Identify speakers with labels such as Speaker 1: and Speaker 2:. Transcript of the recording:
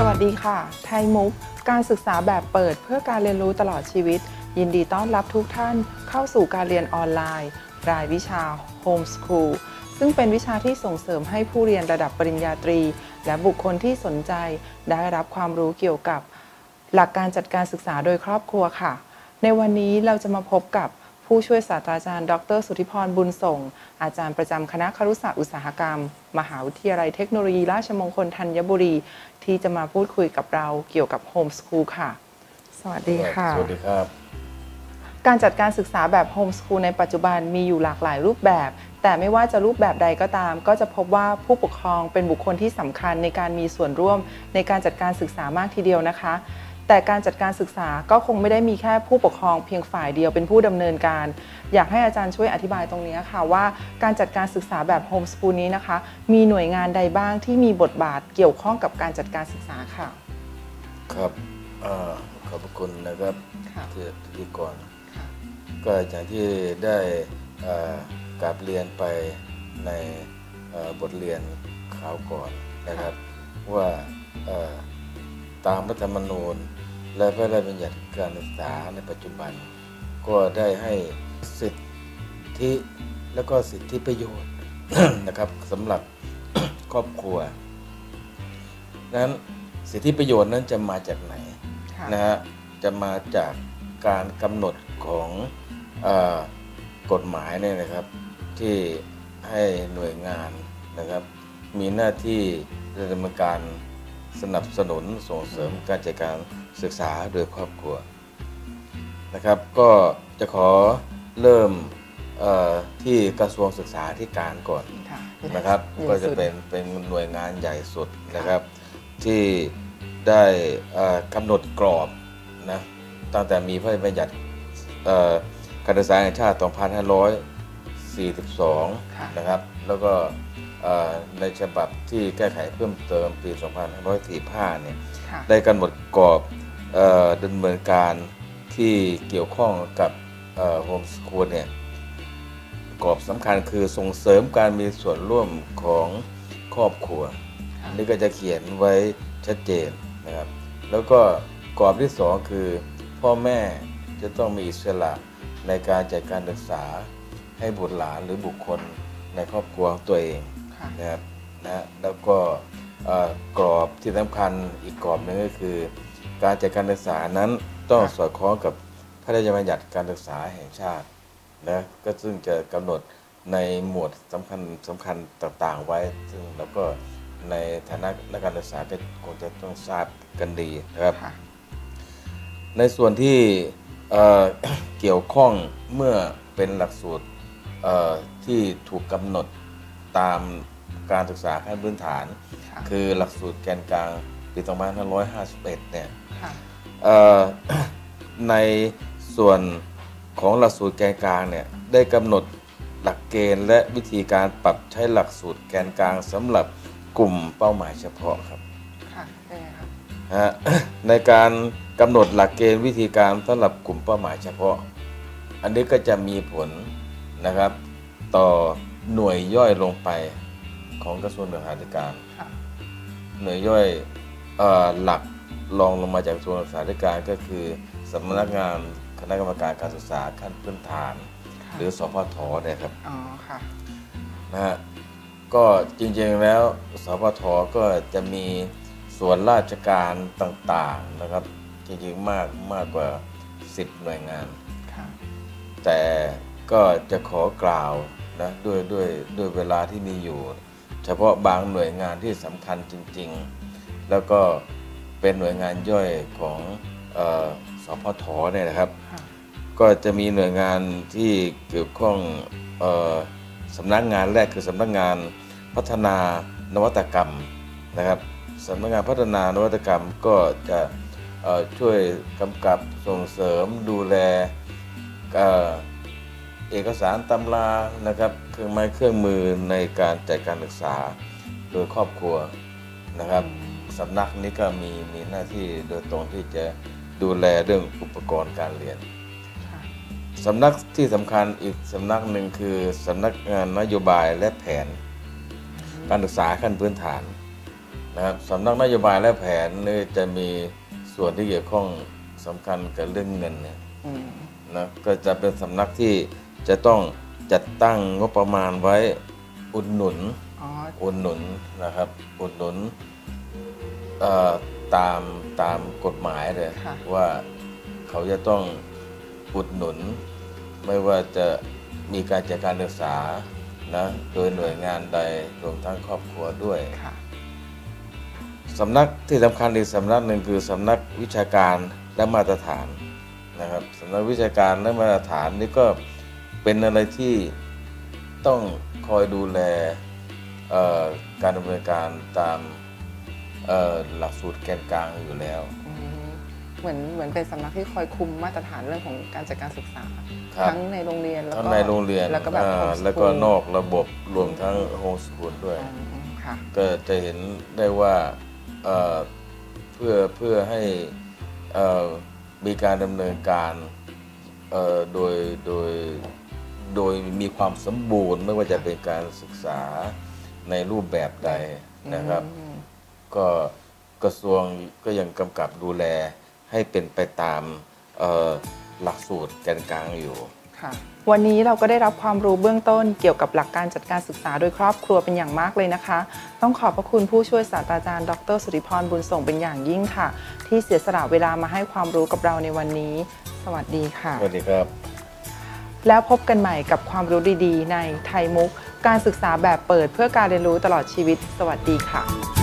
Speaker 1: สวัสดีค่ะ ไทยมุก การศึกษาแบบเปิดเพื่อการเรียนรู้ตลอดชีวิต ยินดีต้อนรับทุกท่านเข้าสู่การเรียนออนไลน์ รายวิชา Home School ซึ่งเป็นวิชาที่ส่งเสริมให้ผู้เรียนระดับปริญญาตรี และบุคคลที่สนใจได้รับความรู้เกี่ยวกับ หลักการจัดการศึกษาโดยครอบครัวค่ะ ในวันนี้เราจะมาพบกับ ผู้ช่วยศาสตราจารย์ ดร สุทธิพรบุญส่ง อาจารย์ประจำคณะครุศาสตร์อุตสาหกรรม มหาวิทยาลัยเทคโนโลยีราชมงคลธัญบุรี ที่จะมาพูดคุยกับเราเกี่ยวกับโฮมส o ูลค่ะ สวัสดีค่ะ
Speaker 2: สวัสดีครับ
Speaker 1: การจัดการศึกษาแบบโฮมส o ูลในปัจจุบันมีอยู่หลากหลายรูปแบบ แต่ไม่ว่าจะรูปแบบใดก็ตาม ก็จะพบว่าผู้ปกครองเป็นบุคคลที่สำคัญในการมีส่วนร่วมในการจัดการศึกษามากทีเดียวนะคะ แต่การจัดการศึกษาก็คงไม่ได้มีแค่ผู้ปกครองเพียงฝ่ายเดียวเป็นผู้ดำเนินการ อยากให้อาจารย์ช่วยอธิบายตรงนี้ค่ะว่าการจัดการศึกษาแบบโฮมส o ูลนี้นะคะ มีหน่วยงานใดบ้างที่มีบทบาทเกี่ยวข้องกับการจัดการศึกษาค่ะ
Speaker 2: ครับอาขอบพระคุณนะครับ
Speaker 1: ค่ะ
Speaker 2: ที่พิธีกร
Speaker 1: ค่ะ
Speaker 2: ก็อย่างที่ได้เอ่อกราบเรียนไปในเอ่อบทเรียนคราวก่อนนะครับว่าเอ่อตามรัฐธรรมนูญ และพระราชบัญญัติการศึกษาในปัจจุบัน ก็ได้ให้สิทธิและก็สิทธิประโยชน์นะครับสำหรับครอบครัวนั้นสิทธิประโยชน์นั้นจะมาจากไหน
Speaker 1: ค่ะ
Speaker 2: นะฮะจะมาจากการกำหนดของเออกฎหมายเนี่ยนะครับ ที่ให้หน่วยงานนะครับ มีหน้าที่ดำเนินการ สนับสนุนส่งเสริมการจัดการศึกษาโดยครอบครัวนะครับ ก็จะขอเริ่มเอ่อที่กระทรวงศึกษาธิการก่อน
Speaker 1: ค่ะ
Speaker 2: นะครับ
Speaker 1: ใหญ่
Speaker 2: ก็จะ
Speaker 1: สุด
Speaker 2: เป็นเป็นหน่วยงานใหญ่สุดนะครับ ที่ได้เอ่อกำหนดกรอบนะตั้งแต่มีพระราชบัญญัติเอ่อการศึกษาแห่งชาติ 2542
Speaker 1: ค่ะ
Speaker 2: นะครับ แล้วก็เอ่อ ในฉบับที่แก้ไขเพิ่มเติมปี 2545 เนี่ย
Speaker 1: ค่ะ
Speaker 2: ได้กำหนดกรอบเอ่อดำเนินการที่เกี่ยวข้องกับโฮมส o ูลเนี่ยกรอบสำคัญคือส่งเสริมการมีส่วนร่วมของครอบครัว
Speaker 1: ค่ะ
Speaker 2: อันนี้ก็จะเขียนไว้ชัดเจนนะครับแล้วก็กรอบที่สองคือ พ่อแม่จะต้องมีอิสระในการจัดการศึกษาให้บุตรหลานหรือบุคคลในครอบครัวของตัวเอง
Speaker 1: ค่ะ
Speaker 2: นะครับนะแล้วก็เอ่อกรอบที่สำคัญอีกกรอบหนึงก็คือ การจัดการศึกษานั้นต้อง
Speaker 1: ค่ะ
Speaker 2: สอดคล้องกับพระราชบัญญัติการศึกษาแห่งชาตินะก็ซึ่งจะกำหนดในหมวดสำคัญสำคัญต่างๆไว้ ซึ่งแล้วก็ในฐานะนักการศึกษาก็คงจะต้องทราบกันดีนะครับ
Speaker 1: ค่ะ
Speaker 2: ในส่วนที่เอ่อเกี่ยวข้องเมื่อเป็นหลักสูตรเอ่อที่ถูกกำหนด ตามการศึกษาขั้นพื้นฐาน
Speaker 1: ค่ะ
Speaker 2: คือหลักสูตรแกนกลางปี2551 เนี่ย
Speaker 1: ค่ะ
Speaker 2: เอ่อในส่วนของหลักสูตรแกนกลางเนี่ยได้กำหนดหลักเกณฑ์และวิธีการปรับใช้หลักสูตรแกนกลางสำหรับกลุ่มเป้าหมายเฉพาะครับ
Speaker 1: ค่ะได้ครับ
Speaker 2: นะฮะในการกำหนดหลักเกณฑ์วิธีการสำหรับกลุ่มเป้าหมายเฉพาะ อันนี้ก็จะมีผลนะครับต่อ หน่วยย่อยลงไปของกระทรวงศึกษาธิการ
Speaker 1: ค่ะ
Speaker 2: หน่วยย่อยเอ่อหลักรองลงมาจากกระทรวงศึกษาธิการก็คือสำนักงานคณะกรรมการการศึกษาขั้นพื้นฐาน
Speaker 1: ค่ะ
Speaker 2: หรือสพทเนี่ยครับ
Speaker 1: อ๋อค่ะ
Speaker 2: นะฮะก็จริงๆแล้วสพทก็จะมีส่วนราชการต่างๆนะครับ จริงๆมากมากกว่า 10 หน่วยงาน
Speaker 1: ค่ะ
Speaker 2: แต่ก็จะขอกล่าว นะด้วยด้วยด้วยเวลาที่มีอยู่ เฉพาะบางหน่วยงานที่สำคัญจริง ๆ แล้วก็เป็นหน่วยงานย่อยของเออสพทเนี่ยนะครับ
Speaker 1: ค่ะ
Speaker 2: ก็จะมีหน่วยงานที่เกี่ยวข้องเออสำนักงานแรกคือสำนักงานพัฒนานวัตกรรมนะครับสำนักงานพัฒนานวัตกรรมก็จะเอ่อช่วยกำกับส่งเสริมดูแล เอ่อเอกสารตำรานะครับเครื่องไม้เครื่องมือในการจัดการศึกษาโดยครอบครัวนะครับสำนักนี้ก็มีมีหน้าที่โดยตรงที่จะดูแลเรื่องอุปกรณ์การเรียน
Speaker 1: ค่ะ
Speaker 2: สำนักที่สำคัญอีกสำนักหนึ่งคือสำนักงานนโยบายและแผน การศึกษาขั้นพื้นฐานนะครับสำนักนโยบายและแผนนี่จะมีส่วนที่เกี่ยวข้องสำคัญกับเรื่องเงินเนี่ย
Speaker 1: อืม
Speaker 2: นะก็จะเป็นสำนักที่ จะต้องจัดตั้งงบประมาณไว้อุดหนุน
Speaker 1: อ๋อ
Speaker 2: อุดหนุนนะครับอุดหนุนเอ่อตามตามกฎหมายเลย
Speaker 1: ค่ะ
Speaker 2: ว่าเขาจะต้องอุดหนุน ไม่ว่าจะมีการจัดการศึกษานะโดยหน่วยงานใดรวมทั้งครอบครัวด้วย
Speaker 1: ค่ะ
Speaker 2: สำนักที่สำคัญอีกสำนักหนึ่งคือสำนักวิชาการและมาตรฐานนะครับสำนักวิชาการและมาตรฐานนี่ก็ เป็นอะไรที่ต้องคอยดูแลเอ่อการดำเนินการตามเอ่อหลักสูตรแกนกลางอยู่แล้ว
Speaker 1: อืมเหมือนเหมือนเป็นสำนักที่คอยคุมมาตรฐานเรื่องของการจัดการศึกษา
Speaker 2: ครับ
Speaker 1: ทั้งในโรงเรียนแล้ว
Speaker 2: ทั้ง
Speaker 1: ก็
Speaker 2: ในโรงเรียน
Speaker 1: แล้วก็แบบ
Speaker 2: อ่า
Speaker 1: homeschool
Speaker 2: แล้วก็นอกระบบรวมทั้งโฮมสคูลด้วย
Speaker 1: อืมค่ะ
Speaker 2: ก็จะเห็นได้ว่าเอ่อเพื่อเพื่อให้เอ่อมีการดำเนินการเอ่อโดยโดย โดยมีความสมบูรณ์ไม่ว่าจะเป็นการศึกษาในรูปแบบใดนะครับ
Speaker 1: อืม
Speaker 2: ก็กระทรวงก็ยังกำกับดูแลให้เป็นไปตามเอ่อหลักสูตรแกนกลางอยู่
Speaker 1: ค่ะวันนี้เราก็ได้รับความรู้เบื้องต้นเกี่ยวกับหลักการจัดการศึกษาโดยครอบครัวเป็นอย่างมากเลยนะคะ ต้องขอบพระคุณผู้ช่วยศาสตราจารย์ ดรสุริพรบุญส่งเป็นอย่างยิ่งค่ะ ที่เสียสละเวลามาให้ความรู้กับเราในวันนี้ สวัสดีค่ะ
Speaker 2: สวัสดีครับ
Speaker 1: แล้วพบกันใหม่กับความรู้ดีๆ ในไทยมุก การศึกษาแบบเปิดเพื่อการเรียนรู้ตลอดชีวิต สวัสดีค่ะ